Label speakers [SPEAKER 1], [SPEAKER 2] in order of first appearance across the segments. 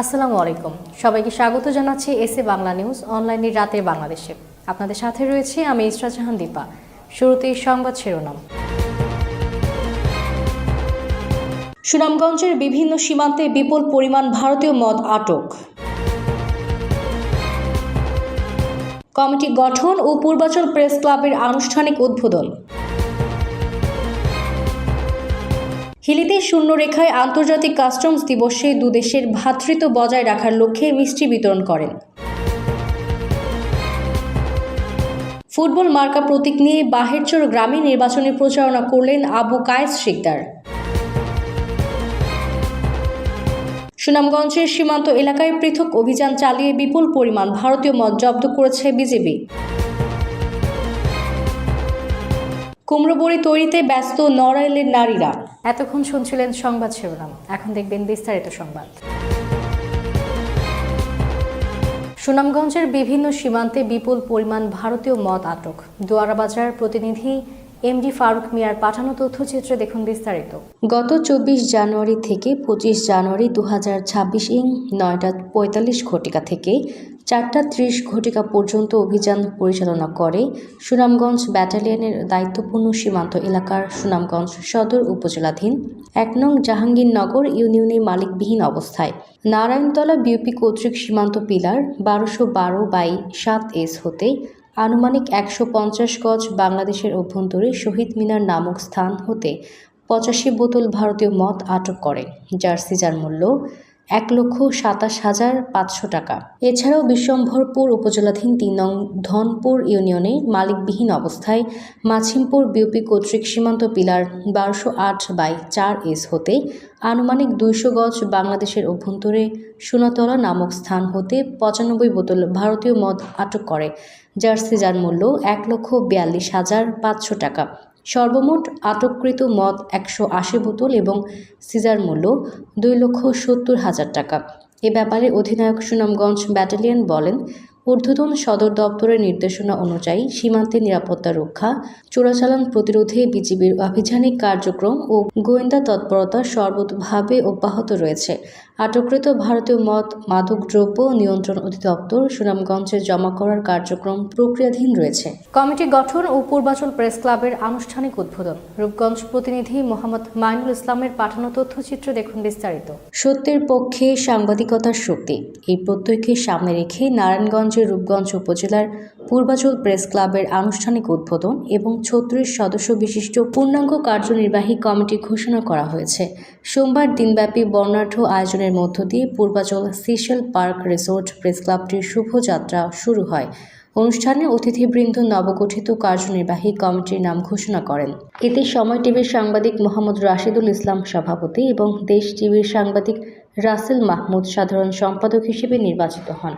[SPEAKER 1] আসসালামু আলাইকুম। সবাইকে স্বাগত জানাচ্ছি এসএ বাংলা নিউজ অনলাইনের রাতের বাংলাদেশে। আপনাদের সাথে রয়েছে আমি ইসরা জাহান দীপা। শুরুতেই সংবাদ শিরোনাম। সুনামগঞ্জের বিভিন্ন সীমান্তে বিপুল পরিমাণ ভারতীয় মদ আটক। কমিটি গঠন ও পূর্বাচল প্রেস ক্লাবের আনুষ্ঠানিক উদ্বোধন। হিলিতে শূন্য রেখায় আন্তর্জাতিক কাস্টমস দিবসে দুদেশের ভ্রাতৃত্ব বজায় রাখার লক্ষ্যে মিষ্টি বিতরণ করেন। ফুটবল মার্কা প্রতীক নিয়ে বাহেরচর গ্রামে নির্বাচনী প্রচারণা করলেন আবু কায়েস শিকদার। সুনামগঞ্জের সীমান্ত এলাকায় পৃথক অভিযান চালিয়ে বিপুল পরিমাণ ভারতীয় মদ জব্দ করেছে বিজেপি। কুমড়োবড়ি তৈরিতে ব্যস্ত নড়াইলের নারীরা। এতক্ষণ শুনছিলেন সংবাদ শিরোনাম। এখন দেখবেন বিস্তারিত সংবাদ। সুনামগঞ্জের বিভিন্ন সীমান্তে বিপুল পরিমাণ ভারতীয় মদ আটক। দোয়ারাবাজার প্রতিনিধি এমডি ফারুক মিয়ার পাঠানো তথ্যচিত্রে দেখুন বিস্তারিত। গত চব্বিশ জানুয়ারি থেকে পঁচিশ জানুয়ারি দু হাজার ছাব্বিশ ইং নয়টা পঁয়তাল্লিশ ঘটিকা থেকে চারটা ত্রিশ ঘটিকা পর্যন্ত অভিযান পরিচালনা করে সুনামগঞ্জ ব্যাটালিয়নের দায়িত্বপূর্ণ সীমান্ত এলাকার সুনামগঞ্জ সদর উপজেলাধীন এক নং জাহাঙ্গীরনগর ইউনিয়নে মালিকবিহীন অবস্থায়। নারায়ণতলা বিউপি কর্তৃক সীমান্ত পিলার বারোশো বারো বাই সাত এস হতে আনুমানিক একশো পঞ্চাশ গজ বাংলাদেশের অভ্যন্তরে শহীদ মিনার নামক স্থান হতে পঁচাশি বোতল ভারতীয় মদ আটক করে। জার্সি যার মূল্য এক লক্ষ সাতাশ হাজার পাঁচশো টাকা। এছাড়াও বিশ্বম্ভরপুর উপজেলাধীন তিন নং ধনপুর ইউনিয়নে মালিকবিহীন অবস্থায় মাছিমপুর বিউপি কর্তৃক সীমান্ত পিলার বারোশো আট বাই চার এস হতে আনুমানিক দুইশো গজ বাংলাদেশের অভ্যন্তরে সোনাতলা নামক স্থান হতে পঁচানব্বই বোতল ভারতীয় মদ আটক করে। জার্সি যার মূল্য এক লক্ষ বিয়াল্লিশ হাজার পাঁচশো টাকা। সর্বমোট আটককৃত মদ একশো আশি বোতল এবং সিজার মূল্য দুই লক্ষ সত্তর হাজার টাকা। এ ব্যাপারে অধিনায়ক সুনামগঞ্জ ব্যাটালিয়ন বলেন ঊর্ধ্বতন সদর দপ্তরের নির্দেশনা অনুযায়ী সীমান্তে নিরাপত্তা রক্ষা চোরাচালান প্রতিরোধে বিজিবির আভিযানিক কার্যক্রম ও গোয়েন্দা তৎপরতা সর্বতভাবে অব্যাহত রয়েছে। আটককৃত ভারতীয় মদ মাদকদ্রব্য নিয়ন্ত্রণ অধিদপ্তর সুনামগঞ্জে জমা করার কার্যক্রম প্রক্রিয়াধীন রয়েছে। কমিটি গঠন ও পূর্বাচল প্রেস ক্লাবের আনুষ্ঠানিক উদ্বোধন। রূপগঞ্জ প্রতিনিধি মোহাম্মদ মাইনুল ইসলামের পাঠানো তথ্যচিত্র দেখুন বিস্তারিত। সত্যের পক্ষে সাংবাদিকতার শক্তি। এই প্রত্যয়কে সামনে রেখে নারায়ণগঞ্জের রূপগঞ্জ উপজেলার পূর্বাচল প্রেস ক্লাবের আনুষ্ঠানিক উদ্বোধন এবং ছত্রিশ সদস্য বিশিষ্ট পূর্ণাঙ্গ কার্যনির্বাহী কমিটি ঘোষণা করা হয়েছে। সোমবার দিনব্যাপী বর্ণাঢ্য আয়োজনের মধ্য দিয়ে Purbachal Seashell park resort press ক্লাবটির শুভযাত্রা শুরু হয়। অনুষ্ঠানে অতিথিবৃন্দ নবগঠিত কার্যনির্বাহী কমিটির নাম ঘোষণা করেন। এতে সময় টিভির সাংবাদিক মোহাম্মদ রাশিদুল ইসলাম সভাপতি এবং দেশ টিভির সাংবাদিক রাসেল মাহমুদ সাধারণ সম্পাদক হিসেবে নির্বাচিত হন।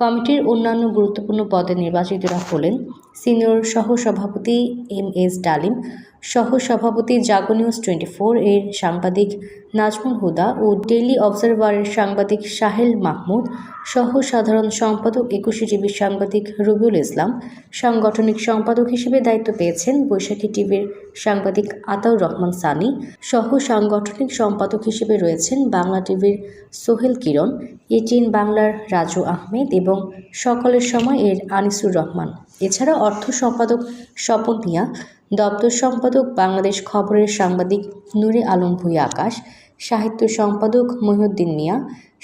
[SPEAKER 1] কমিটির অন্যান্য গুরুত্বপূর্ণ পদে নির্বাচিতরা হলেন সিনিয়র সহসভাপতি এম এস ডালিম, সহসভাপতি জাগো নিউজ টোয়েন্টি ফোর এর সাংবাদিক নাজমুল হুদা ও ডেইলি অবজারভারের সাংবাদিক সাহেল মাহমুদ সহ সাধারণ সম্পাদক একুশে টিভির সাংবাদিক রবিউল ইসলাম, সাংগঠনিক সম্পাদক হিসেবে দায়িত্ব পেয়েছেন বৈশাখী টিভির সাংবাদিক আতাউর রহমান সানি সহ সাংগঠনিক সম্পাদক হিসেবে রয়েছেন বাংলা টিভির সোহেল কিরণ এটিএন বাংলার রাজু আহমেদ এবং সকলের সময় এর আনিসুর রহমান। এছাড়া অর্থ সম্পাদক স্বপন মিয়া, দপ্তর সম্পাদক বাংলাদেশ খবরের সাংবাদিক নুরে আলম ভুইয়া আকাশ, সাহিত্য সম্পাদক মহিউদ্দিন মিয়া,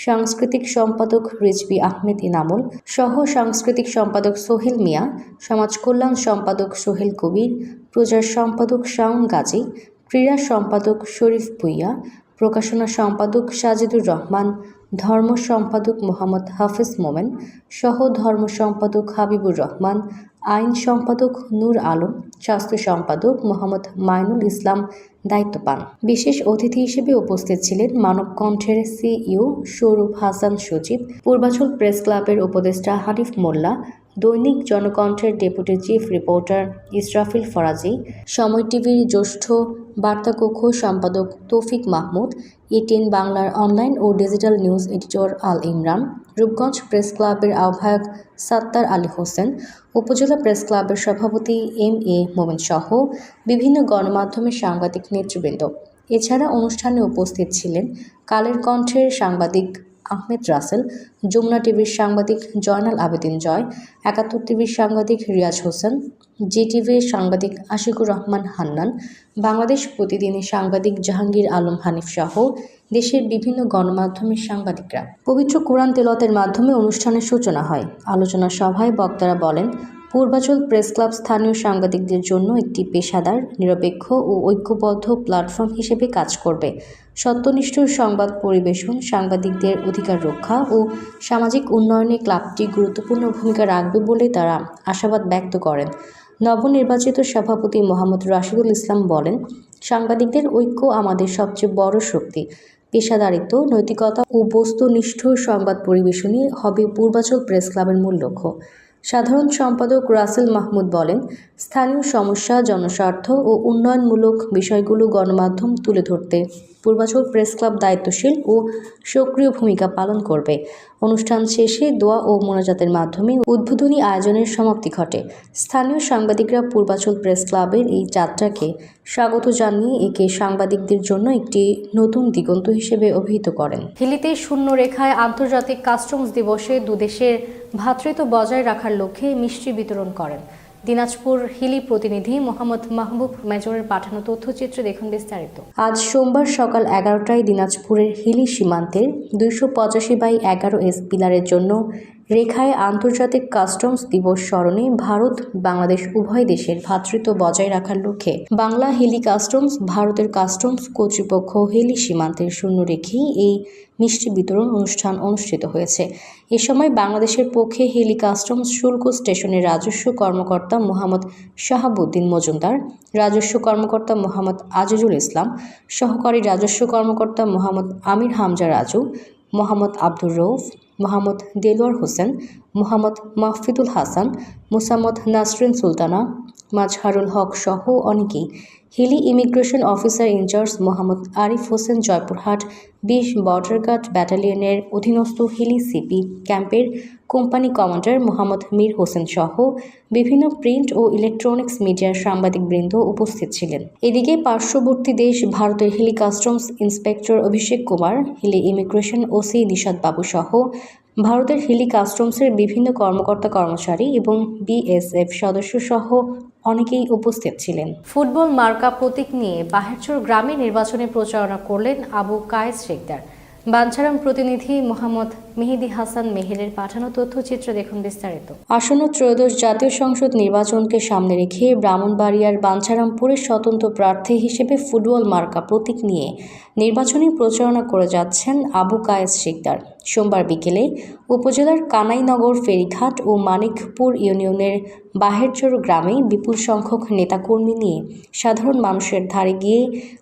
[SPEAKER 1] সাংস্কৃতিক সম্পাদক রিজবি আহমেদ ইনামুল সহ সাংস্কৃতিক সম্পাদক সোহেল মিয়া, সমাজ কল্যাণ সম্পাদক সোহেল কবির, প্রচার সম্পাদক শাউন গাজী, ক্রীড়া সম্পাদক শরীফ ভুইয়া, প্রকাশনা সম্পাদক সাজিদুর রহমান, ধর্ম সম্পাদক মোহাম্মদ হাফিজ মোমেন সহ ধর্ম সম্পাদক হাবিবুর রহমান আইন সম্পাদক নূর আলম, স্বাস্থ্য সম্পাদক মোহাম্মদ মাইনুল ইসলাম দায়িত্ব পান বিশেষ অতিথি হিসেবে উপস্থিত ছিলেন মানব কণ্ঠের সিইও সৌরভ হাসান সচিব পূর্বাচল প্রেস ক্লাবের উপদেষ্টা হানিফ মোল্লা দৈনিক জনকণ্ঠের deputy chief reporter Israfil Faraji, Somoy টিভির জ্যেষ্ঠ বার্তাকক্ষ সম্পাদক তৌফিক মাহমুদ এটিএন বাংলার অনলাইন ও digital news editor Al Imran, Rupganj press ক্লাবের আহ্বায়ক সাত্তার আলী হোসেন, উপজেলা প্রেস ক্লাবের সভাপতি এম এ মোমেন সহ বিভিন্ন গণমাধ্যমের সাংবাদিক নেতৃবৃন্দ। এছাড়া অনুষ্ঠানে উপস্থিত ছিলেন কালের কণ্ঠের সাংবাদিক আহমেদ রাসেল, যমুনা টিভির সাংবাদিক জয়নাল আবেদিন জয়, একাত্তর টিভির সাংবাদিক রিয়াজ হোসেন জি টিভির সাংবাদিক আশিকুর রহমান হান্নান, বাংলাদেশ প্রতিদিনের সাংবাদিক জাহাঙ্গীর আলম হানিফ সহ দেশের বিভিন্ন গণমাধ্যমের সাংবাদিকরা। পবিত্র কোরআন তেলতের মাধ্যমে অনুষ্ঠানের সূচনা হয়। আলোচনা সভায় বক্তারা বলেন পূর্বাচল প্রেস ক্লাব স্থানীয় সাংবাদিকদের জন্য একটি পেশাদার, নিরপেক্ষ ও ঐক্যবদ্ধ প্ল্যাটফর্ম হিসেবে কাজ করবে। সত্যনিষ্ঠ সংবাদ পরিবেশন, সাংবাদিকদের অধিকার রক্ষা ও সামাজিক উন্নয়নে ক্লাবটি গুরুত্বপূর্ণ ভূমিকা রাখবে বলে তারা আশাবাদ ব্যক্ত করেন। নবনির্বাচিত সভাপতি মোহাম্মদ রাশিদুল ইসলাম বলেন, সাংবাদিকদের ঐক্য আমাদের সবচেয়ে বড় শক্তি। পেশাদারিত্ব, নৈতিকতা ও বস্তুনিষ্ঠ সংবাদ পরিবেশনই হবে পূর্বাচল প্রেস ক্লাবের মূল লক্ষ্য। সাধারণ সম্পাদক রাসেল মাহমুদ বলেন স্থানীয় সমস্যা জনস্বার্থ ও উন্নয়নমূলক বিষয়গুলো গণমাধ্যম তুলে ধরতে। পূর্বাচল প্রেস ক্লাব দায়িত্বশীল ও সক্রিয় ভূমিকা পালন করবে। অনুষ্ঠান শেষে দোয়া ও মোনাজাতের মাধ্যমে উদ্বোধনী আয়োজনের সমাপ্তি ঘটে। স্থানীয় সাংবাদিকরা পূর্বাচল প্রেস ক্লাবের এই যাত্রাকে স্বাগত জানিয়ে একে সাংবাদিকদের জন্য একটি নতুন দিগন্ত হিসেবে অভিহিত করেন। হিলিতে শূন্য রেখায় আন্তর্জাতিক কাস্টমস দিবসে দুদেশের ভ্রাতৃত্ব বজায় রাখার লক্ষ্যে মিষ্টি বিতরণ করেন। দিনাজপুর হিলি প্রতিনিধি মোহাম্মদ মাহবুব মেজরের পাঠানো তথ্যচিত্রে দেখুন বিস্তারিত। আজ সোমবার সকাল এগারোটায় দিনাজপুরের হিলি সীমান্তের দুইশো পঁচাশি বাই এগারো এস পিলারের জন্য রেখায় আন্তর্জাতিক কাস্টমস দিবস স্মরণে ভারত, বাংলাদেশ উভয় দেশের ভ্রাতৃত্ব বজায় রাখার লক্ষ্যে বাংলা হিলি কাস্টমস, ভারতের কাস্টমস কর্তৃপক্ষ হিলি সীমান্তের শূন্য রেখেই এই মিষ্টি বিতরণ অনুষ্ঠান অনুষ্ঠিত হয়েছে। এ সময় বাংলাদেশের পক্ষে হিলি কাস্টমস শুল্ক স্টেশনের রাজস্ব কর্মকর্তা মোহাম্মদ শাহাবুদ্দিন মজুমদার, রাজস্ব কর্মকর্তা মোহাম্মদ আজিজুল ইসলাম, সহকারী রাজস্ব কর্মকর্তা মোহাম্মদ আমির হামজা রাজু মোহাম্মদ আব্দুর রৌফ মোহাম্মদ দেলোয়ার হোসেন, মোহাম্মদ মাহফিদুল হাসান, মুসাম্মদ নাসরিন সুলতানা, মাজহারুল হক সহ অনেকেই Hili immigration officer in charge Mohammad Arif Hossain Joypurhat, বিশ বর্ডার গার্ড ব্যাটালিয়নের অধীনস্থ হিলি সিপি ক্যাম্পের কোম্পানি কমান্ডার মোহাম্মদ মীর হোসেন সহ বিভিন্ন প্রিন্ট ও ইলেকট্রনিক্স মিডিয়ার সাংবাদিকবৃন্দ উপস্থিত ছিলেন। এদিকে পার্শ্ববর্তী দেশ ভারতের Hili customs inspector Abhishek Kumar, Hili immigration OC Nishad Babu সহ ভারতের হিলি কাস্টমসের বিভিন্ন কর্মকর্তা কর্মচারী এবং বিএসএফ সদস্য সহ অনেকেই উপস্থিত ছিলেন। ফুটবল মার্কা প্রতীক নিয়ে বাহেরচর গ্রামে নির্বাচনী প্রচারণা করলেন আবু কায়েস শেখদার। বাঞ্ছারাম প্রতিনিধি মোহাম্মদ মেহেদি হাসান মেহেরের পাঠানো তথ্যচিত্র দেখুন বিস্তারিত। আসন্ন ত্রয়োদশ জাতীয় সংসদ নির্বাচনকে সামনে রেখে ব্রাহ্মণবাড়িয়ার বাঞ্ছারামপুরের স্বতন্ত্র প্রার্থী হিসেবে ফুটবল মার্কা প্রতীক নিয়ে নির্বাচনী প্রচারণা করে যাচ্ছেন আবু কায়েস শিকদার। সোমবার বিকেলে উপজেলার কানাইনগর, ফেরিঘাট ও মানিকপুর ইউনিয়নের বাহেরচর গ্রামে বিপুল সংখ্যক নেতাকর্মী নিয়ে সাধারণ মানুষের ধারে গিয়ে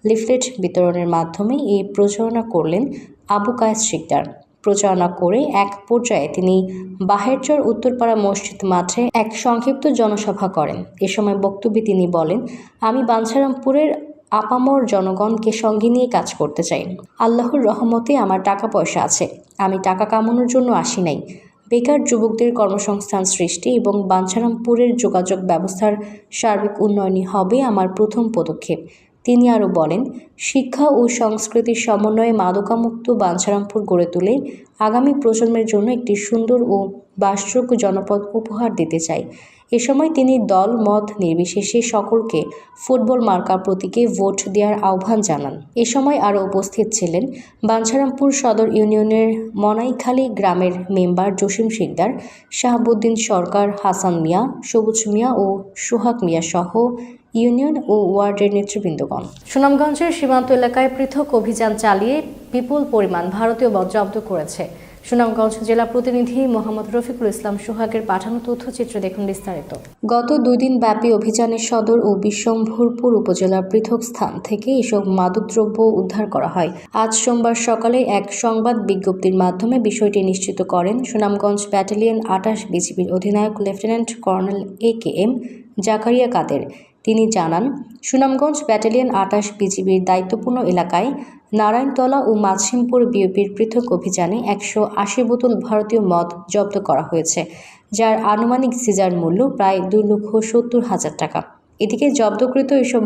[SPEAKER 1] লিফলেট বিতরণের মাধ্যমে এই প্রচারণা করলেন আবু কায়েস শিকদার। প্রচারণা করে এক পর্যায়ে তিনি বাহেরচর উত্তরপাড়া মসজিদ মাঠে এক সংক্ষিপ্ত জনসভা করেন। এ সময় বক্তব্যে তিনি বলেন, আমি বাঞ্ছারামপুরের আপামর জনগণকে সঙ্গে নিয়ে কাজ করতে চাই। আল্লাহর রহমতে আমার টাকা পয়সা আছে। আমি টাকা কামানোর জন্য আসি নাই। বেকার যুবকদের কর্মসংস্থান সৃষ্টি এবং বাঞ্ছারামপুরের যোগাযোগ ব্যবস্থার সার্বিক উন্নয়নই হবে আমার প্রথম পদক্ষেপ। তিনি আরও বলেন, শিক্ষা ও সংস্কৃতির সমন্বয়ে মাদকামুক্ত বাঞ্ছারামপুর গড়ে তুলে আগামী প্রজন্মের জন্য একটি সুন্দর ও বাসযোগ্য জনপদ উপহার দিতে চাই। এ সময় তিনি দল, মত নির্বিশেষে সকলকে ফুটবল মার্কা প্রতীকে ভোট দেওয়ার আহ্বান জানান। এ সময় আরও উপস্থিত ছিলেন বাঞ্ছারামপুর সদর ইউনিয়নের মনাইখালী গ্রামের মেম্বার জসিম শিকদার, শাহাবুদ্দিন সরকার, হাসান মিয়া, সবুজ মিয়া ও সোহাগ মিয়া সহ ইউনিয়ন ও ওয়ার্ডের নেতৃবৃন্দগণ। সুনামগঞ্জের সীমান্ত এলাকায় পৃথক অভিযান চালিয়ে বিপুল পরিমাণ ভারতীয় মদ জব্দ করেছে। সুনামগঞ্জ জেলা প্রতিনিধি মোহাম্মদ রফিকুল ইসলাম সোহাগের পাঠানো তথ্যচিত্র দেখুন বিস্তারিত। গত দুই দিন ব্যাপী অভিযানে সদর ও বিশ্বম্ভরপুর উপজেলার পৃথক স্থান থেকে এসব মাদকদ্রব্য উদ্ধার করা হয়। আজ সোমবার সকালে এক সংবাদ বিজ্ঞপ্তির মাধ্যমে বিষয়টি নিশ্চিত করেন সুনামগঞ্জ ব্যাটালিয়ন আটাশ বিজিবির অধিনায়ক lieutenant colonel A K M Zakaria Kader. তিনি জানান, সুনামগঞ্জ ব্যাটালিয়ন আটাশ বিজিবির দায়িত্বপূর্ণ এলাকায় নারায়ণতলা ও মাছিমপুর বিওপির পৃথক অভিযানে একশো আশি বোতল ভারতীয় মদ জব্দ করা হয়েছে, যার আনুমানিক সিজার মূল্য প্রায় দুই লক্ষ সত্তর হাজার টাকা। এদিকে জব্দকৃত এসব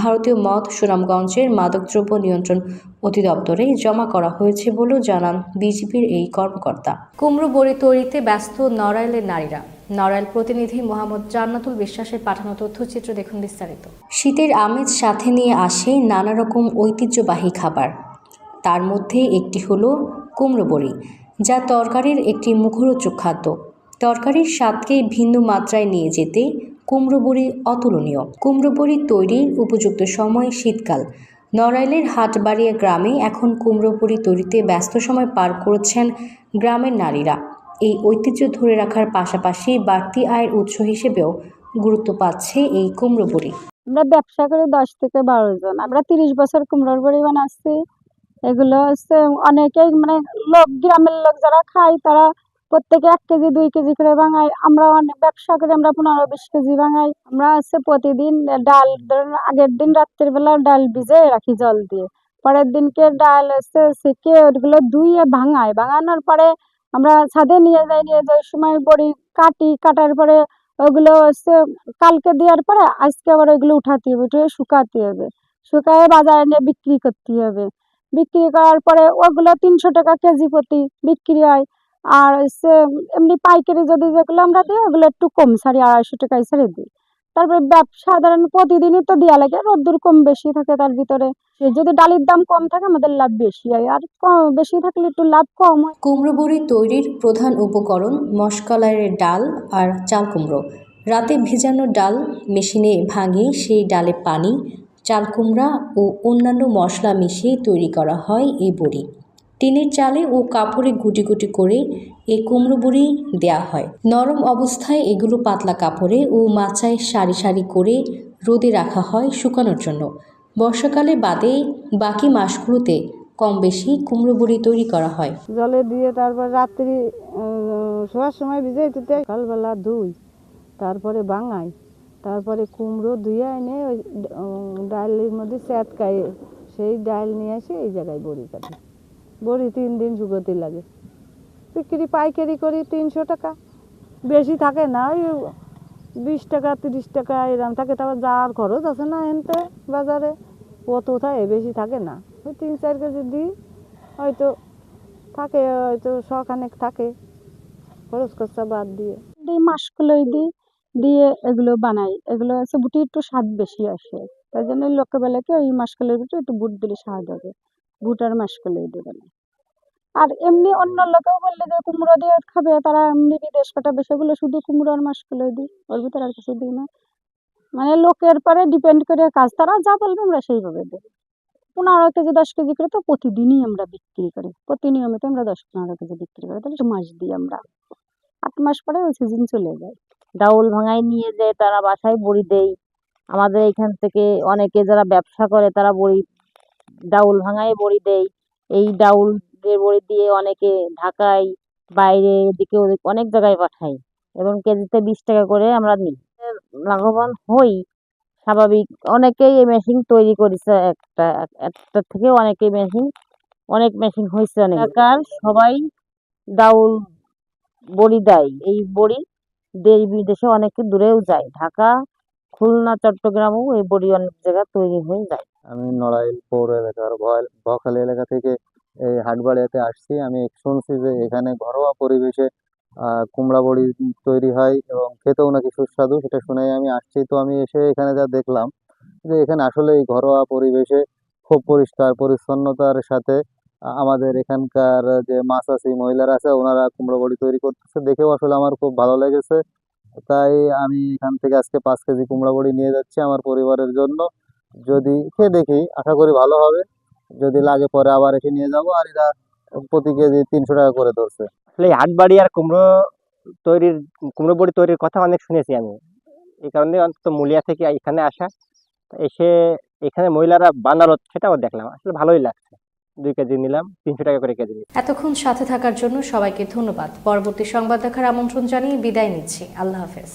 [SPEAKER 1] ভারতীয় মদ সুনামগঞ্জের মাদকদ্রব্য নিয়ন্ত্রণ অধিদপ্তরে জমা করা হয়েছে বলেও জানান বিজেপির এই কর্মকর্তা। কুমড়ো বড়ি তৈরিতে ব্যস্ত নড়াইলের নারীরা। নড়াইল প্রতিনিধি মোহাম্মদ জান্নাতুল বিশ্বাসের পাঠানো তথ্যচিত্র দেখুন বিস্তারিত। শীতের আমেজ সাথে নিয়ে আসে নানা রকম ঐতিহ্যবাহী খাবার। তার মধ্যে একটি হলো কুমড়ো বড়ি, যা তরকারির একটি মুখরোচক খাদ্য। তরকারির স্বাদকে ভিন্ন মাত্রায় নিয়ে যেতে কুমড়ো বড়ি অতুলনীয়। কুমড়ো বড়ি তৈরির উপযুক্ত সময় শীতকাল। নড়াইলের হাটবাড়িয়া গ্রামে এখন কুমড়ো বড়ি তৈরিতে ব্যস্ত সময় পার করছেন গ্রামের নারীরা। এই ঐতিহ্য ধরে রাখার পাশাপাশি বাড়তি আয়ের উৎস হিসেবেও গুরুত্ব পাচ্ছে এই কুমড়ো বড়ি।
[SPEAKER 2] আমরা ব্যবসা করি দশ থেকে বারো জন। আমরা তিরিশ বছর কুমড়োর বড়ি বানাচ্ছি। এগুলো হচ্ছে অনেকেই মানে লোক, গ্রামের লোক যারা খায়, তারা প্রত্যেকে এক কেজি, দুই কেজি করে ভাঙায় আমরা অনেক ব্যবসা করি আমরা পনেরো বিশ কেজি ভাঙাই আমরা হচ্ছে প্রতিদিন ডাল ধরুন আগের দিন রাত্রের বেলা ডাল ভিজে রাখি জল দিয়ে। পরের দিনকে ডাল হচ্ছে সেকে ওগুলো ধুয়ে ভাঙায়। ভাঙানোর পরে আমরা ছাদে নিয়ে যাই, নিয়ে যাওয়ার সময় বড়ি কাটি, কাটার পরে ওগুলো হচ্ছে কালকে দেওয়ার পরে আজকে আবার ওইগুলো উঠাতে হবে, উঠে শুকাতে হবে। শুকায়ে বাজারে নিয়ে বিক্রি করতে হবে। বিক্রি করার পরে ওগুলো তিনশো টাকা কেজি প্রতি বিক্রি হয়। আর হচ্ছে এমনি পাইকারি যদি যেগুলো আমরা দিই, ওগুলো একটু কম ছাড়ি আড়াইশো টাকায় ছেড়ে দিই। তারপরে ব্যবসা সাধারণ প্রতিদিনই তো দেওয়া লাগে, রোদ্দুর কম বেশি থাকে তার ভিতরে। যদি ডালির দাম কম থাকে, আমাদের লাভ বেশি হয়। আর বেশি থাকলে একটু লাভ কম হয়।
[SPEAKER 1] কুমড়ো বড়ি তৈরির প্রধান উপকরণ মশকালাইয়ের ডাল আর চাল কুমড়ো। রাতে ভেজানো ডাল মেশিনে ভাঙিয়ে সেই ডালে পানি, চাল কুমড়া ও অন্যান্য মশলা মিশিয়ে তৈরি করা হয় এই বড়ি। টিনের চালে ও কাপড়ে গুটি গুটি করে এই কুমড়ো বড়ি দেওয়া হয়। নরম অবস্থায় এগুলো পাতলা কাপড়ে ও মাচায় সারি সারি করে রোদে রাখা হয় শুকানোর জন্য। বর্ষাকালে বাদে বাকি মাসগুলোতে কম বেশি কুমড়ো বড়ি তৈরি করা হয়।
[SPEAKER 2] জলে দিয়ে তারপর রাত্রি শোয়ার সময় ভিজাই দিতে সকালবেলা ধুই, তারপরে বাঙাই, তারপরে কুমড়ো ধুয়ে এনে ওই ডালের মধ্যে চ্যাটকাই সেই ডাল নিয়ে এসে এই জায়গায় বড়ি কাটি। বড়ি তিন দিন শুকোতে লাগে। বিক্রি, পাইকারি করি তিনশো টাকা। বেশি থাকে না, ওই বিশ টাকা, তিরিশ টাকা এরকম থাকে। তারপর যাওয়ার খরচ আছে না এনতে বাজারে। অত থাকে বেশি থাকে না। ওই তিন, চার কেজি দিই, হয়তো থাকে, হয়তো শখানেক থাকে, খরচ খরচা বাদ দিয়ে। দিই মাসগুলোই দিই, দিয়ে এগুলো বানাই। এগুলো হচ্ছে বুটি, একটু স্বাদ বেশি আসে। তাই জন্য লোকে বলে কি ওই মাসকলের ভিতরে একটু বুট দিলে স্বাদ হবে। বুট আর মাসকলাই দিয়ে বানাই আর এমনি অন্য লোকেও বললে যে, কুমড়ো দিয়ে খাবে, তারা এমনি বিদেশ পাঠাবে, সেগুলো শুধু কুমড়ো আর মাসকলাই দিই। ওর ভিতরে আর কিছু দিই না। মানে লোকের পরে ডিপেন্ড করে কাজ, তারা যা বলবে আমরা সেইভাবে দিই পনেরো কেজি, দশ কেজি করে তো প্রতিদিনই আমরা বিক্রি করি। প্রতি নিয়মিত আমরা দশ পনেরো কেজি বিক্রি করি, তাহলে মাস দিই আমরা। আট মাস পরে ওই সিজন চলে যায়।
[SPEAKER 3] ডাউল ভাঙায় নিয়ে যায়, তারা বাসায় বড়ি দেয়। আমাদের এখান থেকে অনেকে যারা ব্যবসা করে, তারা বড়ি, ডাউল ভাঙায় বড়ি দেয়। এই ডাউল বড়ি দিয়ে অনেকে ঢাকায়, বাইরে, এদিকে, ওদিক অনেক জায়গায় পাঠায়। এবং কেজিতে বিশ টাকা করে আমরা নিই। লাভবান হই। স্বাভাবিক, অনেকেই এই মেশিন তৈরি করেছে একটা একটা থেকে অনেকেই মেশিন, অনেক মেশিন হয়েছে অনেক। এলাকার সবাই ডাউল বড়ি দেয়। এই বড়ি দেশ বিদেশে অনেকে দূরেও যায়। ঢাকা, খুলনা, চট্টগ্রামও এই বড়ি অনেক জায়গায় তৈরি হয়ে যায়।
[SPEAKER 4] আমি নড়াইল পৌর এলাকার বখালি এলাকা থেকে এই হাটবাড়িয়াতে আসছি। আমি শুনছি যে এখানে ঘরোয়া পরিবেশে কুমড়া বড়ি তৈরি হয় এবং খেতেও নাকি সুস্বাদু, সেটা শুনে আমি আসছি। তো আমি এসে এখানে যা দেখলাম যে এখানে আসলে এই ঘরোয়া পরিবেশে খুব পরিষ্কার পরিচ্ছন্নতার সাথে আমাদের এখানকার যে মাছ আছে মহিলারা আছে, ওনারা কুমড়ো বড়ি তৈরি করতেছে। দেখেও আসলে আমার খুব ভালো লেগেছে। তাই আমি এখান থেকে আজকে পাঁচ কেজি কুমড়া বড়ি নিয়ে যাচ্ছি আমার পরিবারের জন্য। যদি খেয়ে দেখি, আশা করি ভালো হবে। যদি লাগে পরে আবার এসে নিয়ে যাব। আর এরা প্রতি কেজি তিনশো টাকা করে ধরছে।
[SPEAKER 5] আসলে হাটবাড়ি আর কুমড়ো তৈরির, কুমড়ো বড়ি তৈরির কথা অনেক শুনেছি আমি। এই কারণে অন্তত মুলিয়া থেকে এখানে আসা। এসে এখানে মহিলারা বানালো, সেটাও দেখলাম। আসলে ভালোই লাগছে। দুই কেজি নিলাম, তিনশো টাকা করে কেজি
[SPEAKER 1] এতক্ষণ সাথে থাকার জন্য সবাইকে ধন্যবাদ। পরবর্তী সংবাদ দেখার আমন্ত্রণ জানিয়ে বিদায় নিচ্ছি। আল্লাহ হাফেজ।